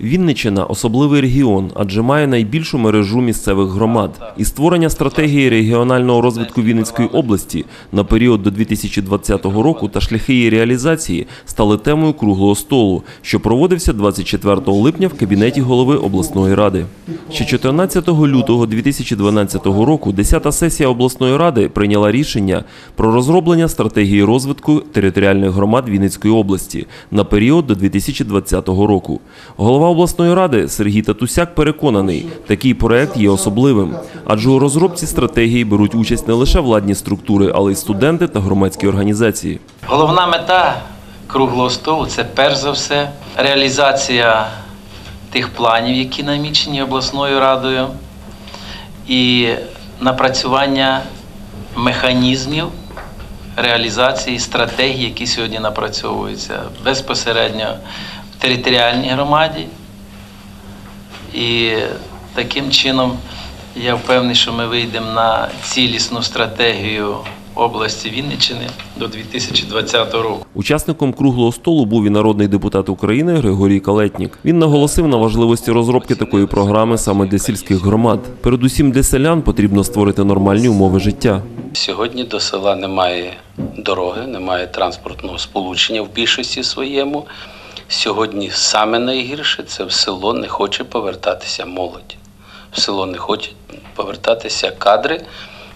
Вінниччина – особливий регіон, адже має найбільшу мережу місцевих громад. І створення стратегії регіонального розвитку Вінницької області на період до 2020 року та шляхи її реалізації стали темою круглого столу, що проводився 24 липня в кабінеті голови обласної ради. Ще 14 лютого 2012 року 10-та сесія обласної ради прийняла рішення про розроблення стратегії розвитку територіальних громад Вінницької області на період до 2020 року. Голова обласної ради Сергій Татусяк переконаний, такий проект є особливим, адже у розробці стратегії беруть участь не лише владні структури, але й студенти та громадські організації. Головна мета круглого столу це перш за все реалізація тих планів, які намічені обласною радою, і напрацювання механізмів реалізації стратегій, які сьогодні напрацьовуються безпосередньо територіальній громаді. І таким чином я впевнений, що ми вийдемо на цілісну стратегію області Вінниччини до 2020 року. Учасником круглого столу був і народний депутат України Григорій Калетнік. Він наголосив на важливості розробки такої програми саме для сільських громад. Передусім для селян потрібно створити нормальні умови життя. Сьогодні до села немає дороги, немає транспортного сполучення в більшості своєму. Сьогодні саме найгірше це в село не хоче повертатися молодь. В село не хочуть повертатися кадри,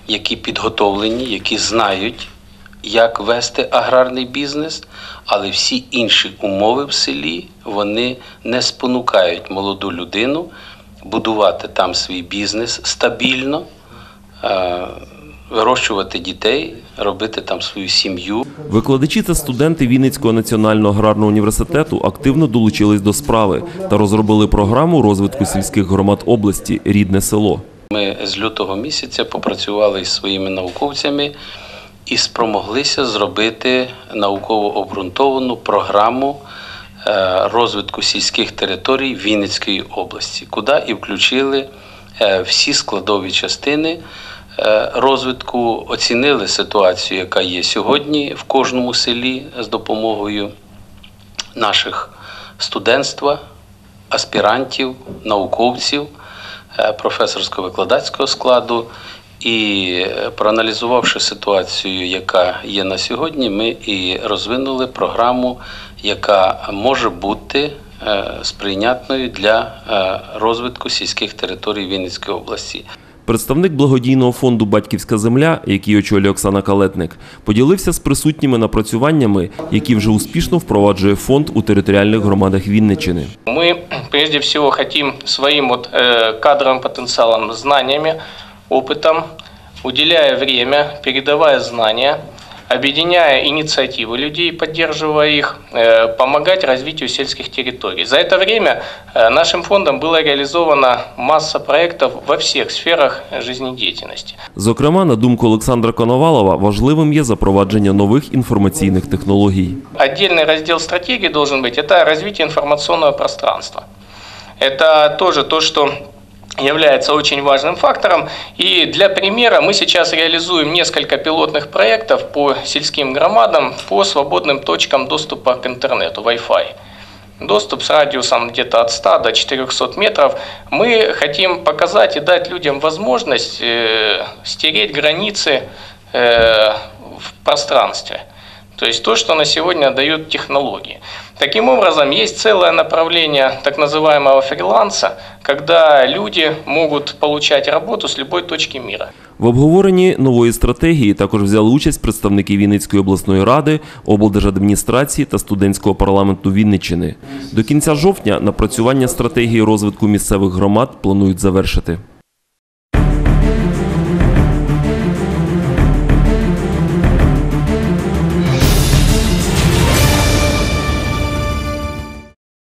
які підготовлені, які знають, як вести аграрний бізнес, але всі інші умови в селі вони не спонукають молоду людину будувати там свій бізнес стабільно. Вирощувати дітей, робити там свою сім'ю. Викладачі та студенти Вінницького національного аграрного університету активно долучились до справи та розробили програму розвитку сільських громад області Рідне село. Ми з лютого місяця попрацювали із своїми науковцями і спромоглися зробити науково обґрунтовану програму е, розвитку сільських територій Вінницької області, куди і включили е, всі складові частини розвитку, оцінили ситуацію, яка є сьогодні в кожному селі з допомогою наших студентства, аспірантів, науковців, е, професорсько-викладацького складу. І е, проаналізувавши ситуацію, яка є на сьогодні, ми і розвинули програму, яка може бути е, сприйнятною для е, розвитку сільських територій Вінницької області. Представник благодійного фонду Батьківська земля, який очолює Оксана Калетник, поділився з присутніми напрацюваннями, які вже успішно впроваджує фонд у територіальних громадах Вінниччини. Мы прежде всего хотим своим вот, э, кадровым потенциалом, знаниями, опытом, уделяя время, передавая знания, объединяя инициативы людей, поддерживая их, э, помогать развитию сельских территорий. За это время э, нашим фондом была реализована масса проектов во всех сферах жизнедеятельности. Зокрема, на думку Олександра Коновалова, важливим є запровадження нових інформаційних технологій. Отдельный раздел стратегии должен быть – это развитие информационного пространства. Это тоже то, что является очень важным фактором. И для примера мы сейчас реализуем несколько пилотных проектов по сельским громадам по свободным точкам доступа к интернету, Wi-Fi. Доступ с радиусом где-то от 100 до 400 метров. Мы хотим показать и дать людям возможность э, стереть границы э, в пространстве. То есть то, что на сегодня дают технологии. Таким образом, есть целое направление так называемого фриланса, когда люди могут получать работу с любой точки мира. В обговоренні нової стратегії також взяли участь представники Вінницької обласної ради, облдержадміністрації та студентського парламенту Вінниччини. До кінця жовтня напрацювання стратегії розвитку місцевих громад планують завершити.